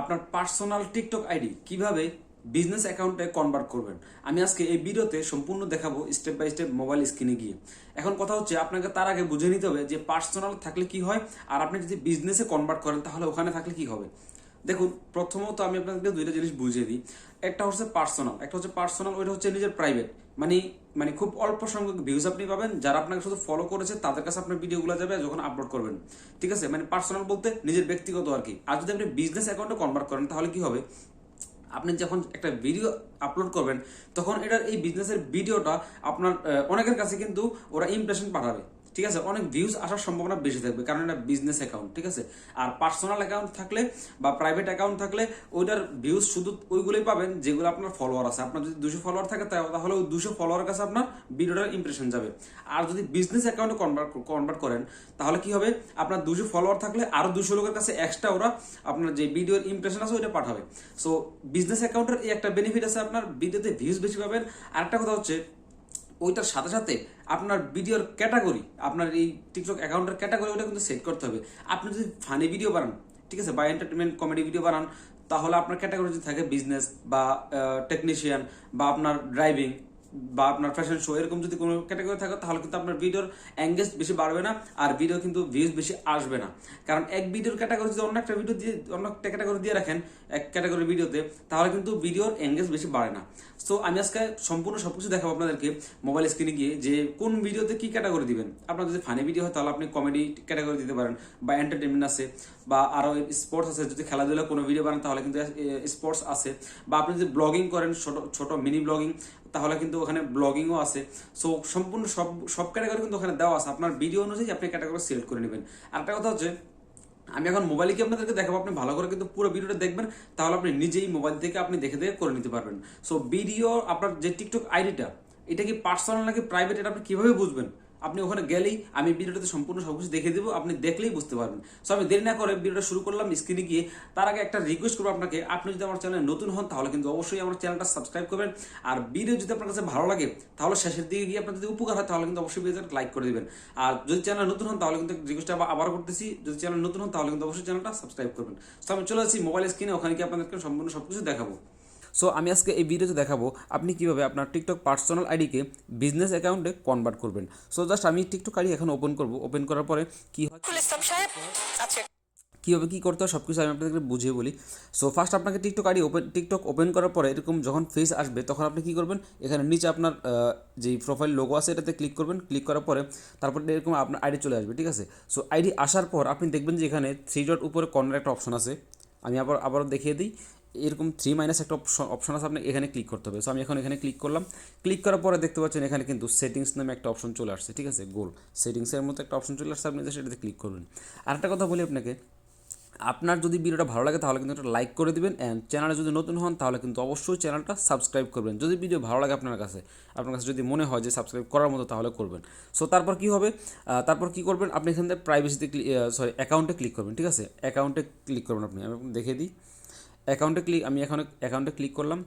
আপনার personal TikTok ID কীভাবে business অ্যাকাউন্টে কনভার্ট করবেন? আমি আজকে এই ভিডিওতে সম্পূর্ণ দেখাবো স্টেপ বাই স্টেপ মোবাইল স্ক্রিনে গিয়ে। এখন কথা হচ্ছে, আপনাকে তার আগে বুঝে নিতে হবে যে পার্সোনাল থাকলে কি হয়, আর আপনি যদি বিজনেসে কনভার্ট করেন, তাহলে ওখানে থাকলে কি হবে? দেখুন, প্রথমত আমি আপনাদেরকে দুইটা জিনিস বুঝিয়ে দিই। একটা হচ্ছে পার্সোনাল একটা হচ্ছে পার্সোনাল ওইটা হচ্ছে নিজের প্রাইভেট মানে মানে খুব অল্প সংখ্যক ভিউজ আপনি পাবেন, যারা আপনাকে শুধু ফলো করেছে, তাদের কাছে আপনার ভিডিওগুলো যাবে, যখন আপলোড করবেন। ঠিক আছে? মানে পার্সোনাল বলতে নিজের ব্যক্তিগত আর কি। আর যদি আপনি বিজনেস অ্যাকাউন্টে কনভার্ট করেন, তাহলে কি হবে? আপনি যখন একটা ভিডিও আপলোড করবেন, তখন এটার এই বিজনেসের ভিডিওটা আপনার অনেকের কাছে কিন্তু ওরা ইমপ্রেশন পাঠাবে। ঠিক আছে? অনেক ভিউজ আসার সম্ভাবনা বেশি থাকবে, কারণ এটা বিজনেস অ্যাকাউন্ট ঠিক আছে? আর পার্সোনাল অ্যাকাউন্ট থাকলে বা প্রাইভেট অ্যাকাউন্ট থাকলে ওইটার ভিউজ শুধু ওইগুলোই পাবেন যেগুলো আপনার ফলোয়ার আছে। আপনার যদি দুশো ফলোয়ার থাকে তাহলে ওই দুশো ফলোয়ার কাছে আপনার ভিডিওটার ইমপ্রেশন যাবে। আর যদি বিজনেস অ্যাকাউন্টে কনভার্ট কনভার্ট করেন, তাহলে কি হবে? আপনার দুশো ফলোয়ার থাকলে আরও দুশো লোকের কাছে এক্সট্রা ওরা আপনার যে ভিডিওর ইমপ্রেশন আছে, ওইটা পাঠাবে। সো বিজনেস অ্যাকাউন্টের এই একটা বেনিফিট আছে আপনার ভিডিওতে ভিউজ বেশি পাবেন। আর একটা কথা হচ্ছে ওইটার সাথে সাথে আপনার ভিডিওর ক্যাটাগরি, আপনার এই টিকটক অ্যাকাউন্টের ক্যাটাগরি ওটা কিন্তু সেট করতে হবে। আপনি যদি ফানি ভিডিও বানান, ঠিক আছে, বা এন্টারটেনমেন্ট কমেডি ভিডিও বানান, তাহলে আপনার ক্যাটাগরি যদি থাকে বিজনেস বা টেকনিশিয়ান বা আপনার ড্রাইভিং বা আপনার ফ্যাশন শো এরকম যদি কোনো ক্যাটাগরি থাকে, তাহলে কিন্তু আপনার ভিডিওর অ্যাঙ্গেজ বেশি বাড়বে না, আর ভিডিও কিন্তু ভিউজ বেশি আসবে না। কারণ এক ভিডিওর ক্যাটাগরি যদি অন্য একটা ভিডিও দিয়ে, অন্য একটা ক্যাটাগরি দিয়ে রাখেন, এক ক্যাটাগরি ভিডিওতে তাহলে কিন্তু ভিডিওর অ্যাঙ্গেজ বেশি বাড়ে না। সো আমি আজকে সম্পূর্ণ সবকিছু দেখাবো আপনাদেরকে মোবাইল স্ক্রিনে গিয়ে যে কোন ভিডিওতে কি ক্যাটাগরি দিবেন। আপনার যদি ফানি ভিডিও হয়, তাহলে আপনি কমেডি ক্যাটাগরি দিতে পারেন, বা এন্টারটেনমেন্ট আছে, বা আরও স্পোর্টস আছে, যদি খেলাধুলা কোনো ভিডিও বানান, তাহলে কিন্তু স্পোর্টস আছে। বা আপনি যদি ব্লগিং করেন, ছোট ছোট মিনি ব্লগিং তাহলে কিন্তু ওখানে ব্লগিংও আছে। সো সম্পূর্ণ সব সব ক্যাটাগরি কিন্তু ওখানে দেওয়া আছে। আপনার ভিডিও অনুযায়ী আপনি ক্যাটাগরি সিলেক্ট করে নেবেন। আর একটা কথা হচ্ছে, আমি এখন মোবাইলে কি আপনাদেরকে দেখাবো? আপনি ভালো করে কিন্তু পুরো ভিডিওটা দেখবেন, তাহলে আপনি নিজেই মোবাইল থেকে আপনি দেখে দেখে করে নিতে পারবেন। সো ভিডিও আপনার যে টিকটক আইডিটা এটা কি পার্সোনাল নাকি প্রাইভেট এটা আপনি কীভাবে বুঝবেন? আপনি ওখানে গেলেই আমি ভিডিওটাতে সম্পূর্ণ সবকিছু দেখে দেবো, আপনি দেখলেই বুঝতে পারবেন। সো আমি দেরি না করে ভিডিওটা শুরু করলাম স্ক্রিনে গিয়ে। তার আগে একটা রিকোয়েস্ট করব আপনাকে, আপনি যদি আমার চ্যানেলে নতুন হন, তাহলে কিন্তু অবশ্যই আমার চ্যানেলটা সাবস্ক্রাইব করবেন। আর ভিডিও যদি আপনার কাছে ভালো লাগে, তাহলে শেষের দিকে গিয়ে আপনার যদি উপকার হয়, তাহলে কিন্তু অবশ্যই ভিডিওটা লাইক করে দিবেন। আর যদি চ্যানেল নতুন হন, তাহলে কিন্তু রিকোয়েস্ট আবার করতেছি। যদি চ্যানেল নতুন হন, তাহলে কিন্তু অবশ্যই চ্যানেলটা সাবস্ক্রাইব করবেন। সো আমি চলে আসছি মোবাইল স্ক্রিনে ওখানে গিয়ে আপনাদেরকে সম্পূর্ণ সবকিছু দেখাবো। সো আমি আজকে এই ভিডিওতে দেখাবো আপনি কীভাবে আপনার টিকটক পার্সোনাল আইডিকে বিজনেস অ্যাকাউন্টে কনভার্ট করবেন। সো জাস্ট আমি টিকটক আইডি এখন ওপেন করব। ওপেন করার পরে কি হয় ইসলাম আচ্ছা। কীভাবে কী করতে হয় সব কিছু আমি আপনাদেরকে বুঝিয়ে বলি। সো ফার্স্ট আপনাকে TikTok ID open TikTok open করার পরে এরকম যখন ফেস আসবে তখন আপনি কী করবেন? এখানে নিচে আপনার যেই প্রোফাইল লোগো আছে এটাতে ক্লিক করবেন। ক্লিক করার পরে তারপরে এরকম আপনার আইডি চলে আসবে ঠিক আছে? সো আইডি আসার পর আপনি দেখবেন যে এখানে থ্রি ডট উপরে কর্নার একটা অপশন আছে। আমি আবার আবারও দেখিয়ে দিই। এরকম থ্রি মাইনাস একটা অপশন আছে আপনি এখানে ক্লিক করতে হবে। সো আমি এখন এখানে ক্লিক করলাম। ক্লিক করার পরে দেখতে পাচ্ছেন এখানে কিন্তু সেটিংস নামে একটা অপশন চলে আসছে, ঠিক আছে? গোল সেটিংসের মতো একটা অপশন চলে আসছে, আপনি সেটাতে ক্লিক করবেন। আর একটা কথা বলি আপনাকে, আপনার যদি ভিডিওটা ভালো লাগে, তাহলে কিন্তু একটা লাইক করে দেবেন। অ্যান্ড চ্যানেলে যদি নতুন হন, তাহলে কিন্তু অবশ্যই চ্যানেলটা সাবস্ক্রাইব করবেন। যদি ভিডিও ভালো লাগে আপনার কাছে আপনার কাছে যদি মনে হয় যে সাবস্ক্রাইব করার মতো, তাহলে করবেন। সো তারপর কি হবে? তারপর কি করবেন? আপনি এখান থেকে প্রাইভেসিতে সরি অ্যাকাউন্টে ক্লিক করবেন, ঠিক আছে? অ্যাকাউন্টে ক্লিক করবেন আপনি। আমি দেখিয়ে দিই। অ্যাকাউন্টে ক্লিক আমি এখন অ্যাকাউন্টে ক্লিক করলাম।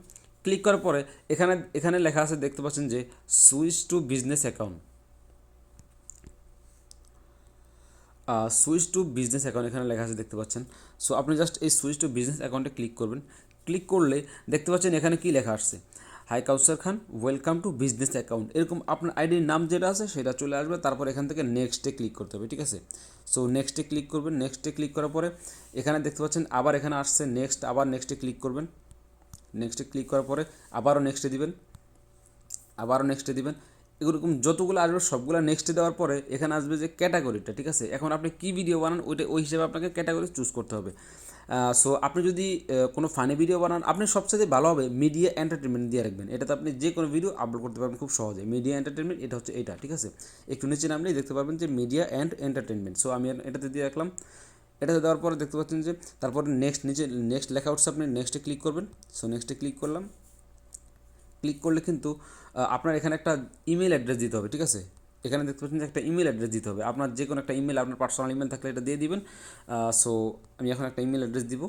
ক্লিক করার পরে এখানে এখানে লেখা আছে, দেখতে পাচ্ছেন যে switch to business account switch to business account এখানে লেখা আছে, দেখতে পাচ্ছেন। সো আপনি জাস্ট এই সুইচ টু বিজনেস অ্যাকাউন্টে ক্লিক করবেন। ক্লিক করলে দেখতে পাচ্ছেন এখানে কি লেখা আসছে? Hi Kawsar Khan welcome to business account এরকম আপনার আইডির নাম যেটা আছে, সেটা চলে আসবে। তারপর এখান থেকে নেক্সটে ক্লিক করতে হবে, ঠিক আছে? সো নেক্সটে ক্লিক করবেন নেক্সটে ক্লিক করার পরে এখানে দেখতে পাচ্ছেন, আবার এখানে আসছে নেক্সট আবার নেক্সটে ক্লিক করবেন। নেক্সটে ক্লিক করার পরে আবারও নেক্সটে দিবেন, আবারও নেক্সটে দিবেন। এরকম যতগুলো আসবে, সবগুলো নেক্সটে দেওয়ার পরে এখানে আসবে যে ক্যাটাগরিটা ঠিক আছে? এখন আপনি কি ভিডিও বানান, ওইটা, ওই হিসেবে আপনাকে ক্যাটাগরি চুজ করতে হবে। সো আপনি যদি কোনো ফানি ভিডিও বানান, আপনি সবচেয়ে ভালো হবে মিডিয়া এন্টারটেনমেন্ট দিয়ে রাখবেন। এটাতে আপনি যে কোনো ভিডিও আপলোড করতে পারবেন খুব সহজে। মিডিয়া এন্টারটেনমেন্ট এটা হচ্ছে এটা, ঠিক আছে? একটু নিচে নামলেই দেখতে পারবেন যে মিডিয়া অ্যান্ড এন্টারটেনমেন্ট সো আমি এটাতে দিয়ে রাখলাম। এটাতে দেওয়ার পরে দেখতে পাচ্ছেন যে, তারপরে নেক্সট নিচে নেক্সট লেখা উঠছে আপনি নেক্সটে ক্লিক করবেন। সো নেক্সটে ক্লিক করলাম। ক্লিক করলে কিন্তু আপনার এখানে একটা ইমেল অ্যাড্রেস দিতে হবে, ঠিক আছে? এখানে দেখতে পাচ্ছেন যে একটা ইমেল অ্যাড্রেস দিতে হবে। আপনার যে কোনো একটা ইমেল আপনার পার্সোনাল ইমেল থাকলে এটা দিয়ে দিবেন। সো আমি এখন একটা ইমেল অ্যাড্রেস দিব।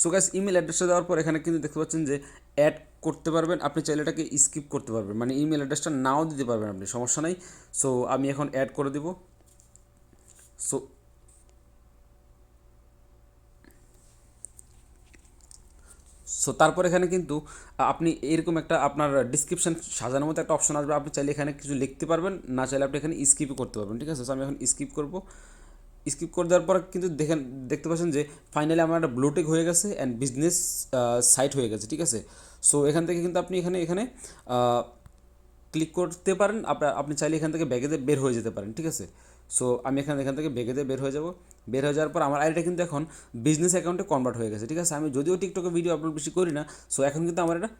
সো গ্যাস ইমেল অ্যাড্রেসটা দেওয়ার পর এখানে কিন্তু দেখতে পাচ্ছেন যে অ্যাড করতে পারবেন। আপনি চাইলে এটাকে স্কিপ করতে পারবেন। মানে ইমেল অ্যাড্রেসটা নাও দিতে পারবেন আপনি, সমস্যা নাই। সো আমি এখন অ্যাড করে দিব। সো সো তারপর এখানে কিন্তু আপনি এরকম একটা আপনার ডিসক্রিপশন সাজানোর মতো একটা অপশন আসবে। আপনি চাইলে এখানে কিছু লিখতে পারবেন, না চাইলে আপনি এখানে স্কিপও করতে পারবেন, ঠিক আছে? আমি এখন স্কিপ করব। স্কিপ করে দেওয়ার পর কিন্তু দেখেন, দেখতে পাচ্ছেন যে ফাইনালি আমার একটা ব্লুটেক হয়ে গেছে অ্যান্ড বিজনেস সাইট হয়ে গেছে, ঠিক আছে? সো এখান থেকে কিন্তু আপনি এখানে এখানে ক্লিক করতে পারেন। আপনার আপনি চাইলে এখান থেকে ব্যাগেতে বের হয়ে যেতে পারেন, ঠিক আছে? সো আমি এখানে এখান থেকে ব্যাগেতে বের হয়ে যাব। বের হয়ে যাওয়ার পর আমার আইডিটা কিন্তু এখন বিজনেস অ্যাকাউন্টে কনভার্ট হয়ে গেছে, ঠিক আছে? আমি যদিও টিকটকে ভিডিও আপলোড বেশি করি না সো এখন কিন্তু আমার এটা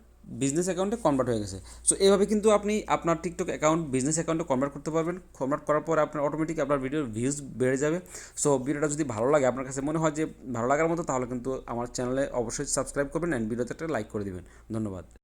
বিজনেস অ্যাকাউন্টে কনভার্ট হয়ে গেছে। সো এভাবে কিন্তু আপনি আপনার টিকটক অ্যাকাউন্ট বিজনেস অ্যাকাউন্টে কনভার্ট করতে পারবেন। কনভার্ট করার পর আপনার অটোমেটিক আপনার ভিডিওর ভিউজ বেড়ে যাবে। সো ভিডিওটা যদি ভালো লাগে, আপনার কাছে মনে হয় যে ভালো লাগার মতো, তাহলে কিন্তু আমার চ্যানেলে অবশ্যই সাবস্ক্রাইব করবেন অ্যান্ড ভিডিওতে একটা লাইক করে দিবেন। ধন্যবাদ।